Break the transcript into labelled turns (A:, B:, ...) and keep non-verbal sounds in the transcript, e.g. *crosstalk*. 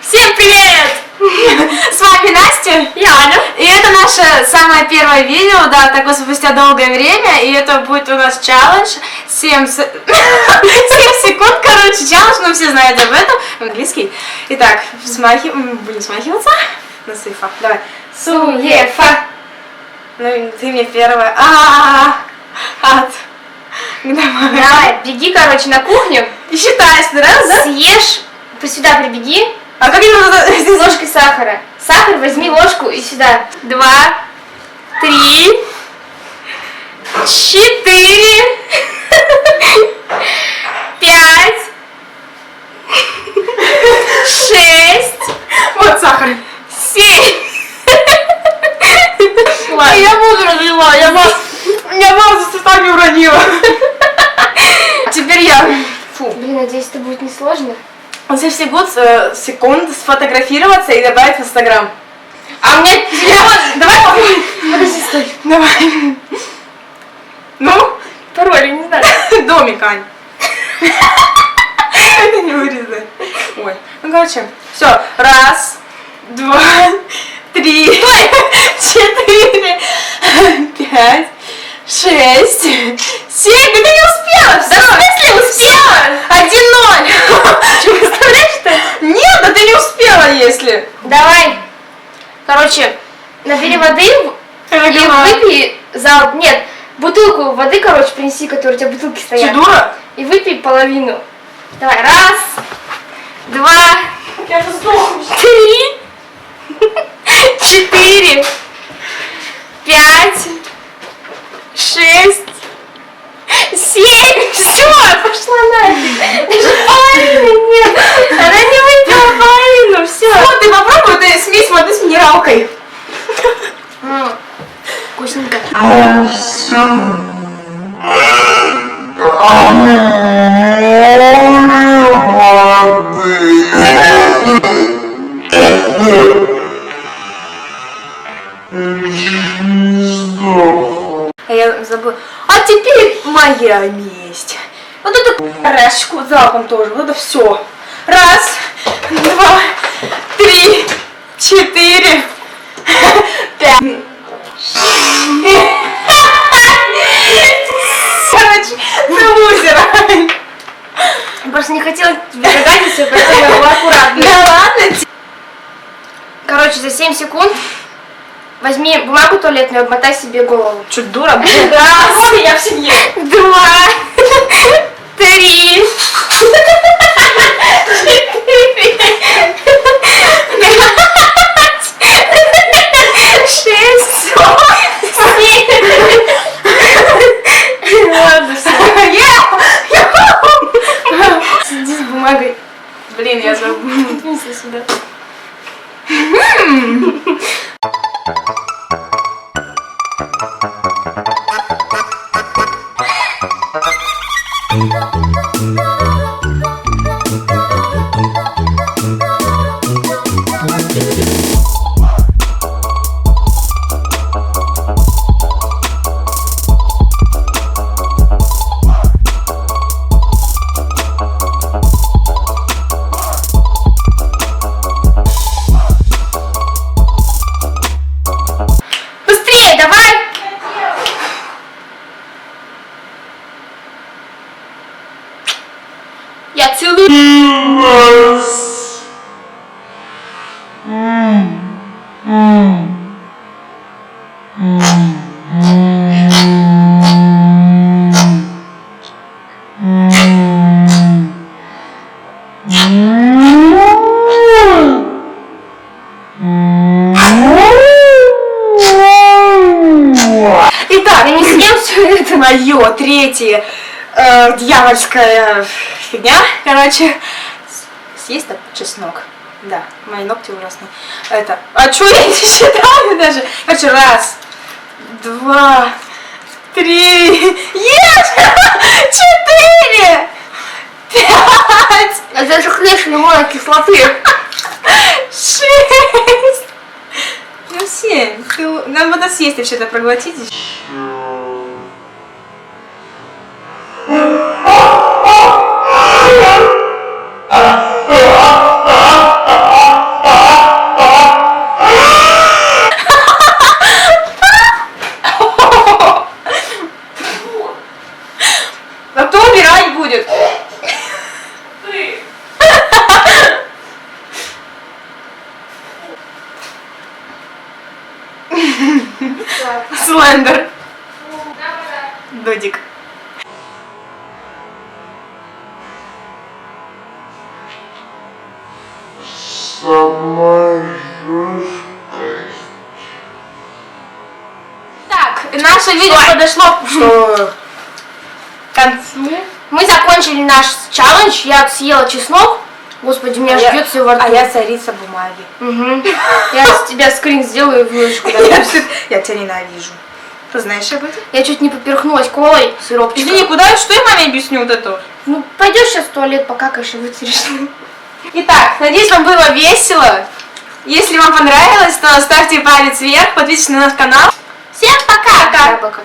A: Всем привет! *laughs* *laughs* С вами Настя и Аня. И это наше самое первое видео, да, такое спустя долгое время. И это будет у нас челлендж 7, с- *laughs* 7 секунд, короче, челлендж, ну все знают об этом. Английский. Итак, смахи... будем смахиваться. На сыфа. Давай. Суефа. Ну, ты мне первая. А, Ад. Давай.
B: Давай, беги, короче, на кухню,
A: И считаешь, раз, да?
B: съешь, сюда прибеги,
A: А как я
B: ложкой сахара. Сахар возьми ложку и сюда.
A: Два, три, четыре, пять, шесть, вот сахар, семь.
B: Ладно.
A: Я буду разлила, я вас, я вас за уронила. Я. Фу.
B: Блин, надеюсь, это будет несложно.
A: За все год, э, секунд сфотографироваться и добавить в Инстаграм.
B: А у меня *laughs* телефон...
A: Давай попробуем.
B: Подожди, стой.
A: Давай. Ну,
B: Пароль, я не знаю. *laughs*
A: домик, Ань. *laughs* Это не вырезать. Ой. Ну, короче, все. Раз, два, три, четыре, пять, шесть, семь. Да ты не успела.
B: Да в смысле успела?
A: Один ноль. *laughs*
B: Что, представляешь, что?
A: Нет, да ты не успела, если.
B: Давай. Короче, набери воды и выпей залп. Нет, бутылку воды, короче, принеси, которая у тебя бутылки стоят.
A: дура?
B: И выпей половину. Давай, раз, два,
A: Я
B: три, *laughs* четыре, пять, шесть, семь. Все, пошла нафиг. Даже половины нет. Она не выпила половину, все.
A: Вот, ты попробуй, это смесь воды с минералкой.
B: Вкусненько.
A: Моя месть. Вот эту рашку залпом тоже. Вот это все. Раз, два, три, четыре, пять. Короче, ты лузер.
B: Просто не хотела тебе загадиться, поэтому я была аккуратна.
A: Да ладно.
B: Короче, за 7 секунд возьми бумагу туалетную обмотай себе голову.
A: Че, дура?
B: Раз, *laughs*
A: Я в семье.
B: два, *laughs* три, четыре, шесть, семь. Ладно, все. Сиди с бумагой.
A: Блин, я забыла.
B: Принеси сюда. *laughs* Hello.
A: Мое третье э, дьявольская фигня. Короче, съесть так чеснок. Да, мои ногти ужасные. Это. А что я не считаю даже? Короче, раз, два, три, ешь! *laughs* Четыре! Пять!
B: Это же хлеб лимонной кислоты.
A: Шесть! Ну, семь. Нам надо съесть вообще-то проглотить. А кто убирать будет? Ты. Слендер. Додик. Так, наше видео подошло
B: Что?
A: к концу.
B: Мы закончили наш челлендж. Я съела чеснок. Господи, меня
A: А
B: ждет все во рту.
A: А я царица бумаги.
B: Мгм. Я с тебя скрин сделаю и выложу *laughs*
A: я тебя ненавижу. Ты знаешь об этом?
B: Я чуть не поперхнулась колой, сиропчиком.
A: Извини, куда? Что я маме объясню вот это?
B: Ну, пойдешь сейчас в туалет, покакаешь и вытерешь.
A: Итак, надеюсь, вам было весело. Если вам понравилось, то ставьте палец вверх, подписывайтесь на наш канал. Всем пока!
B: Пока.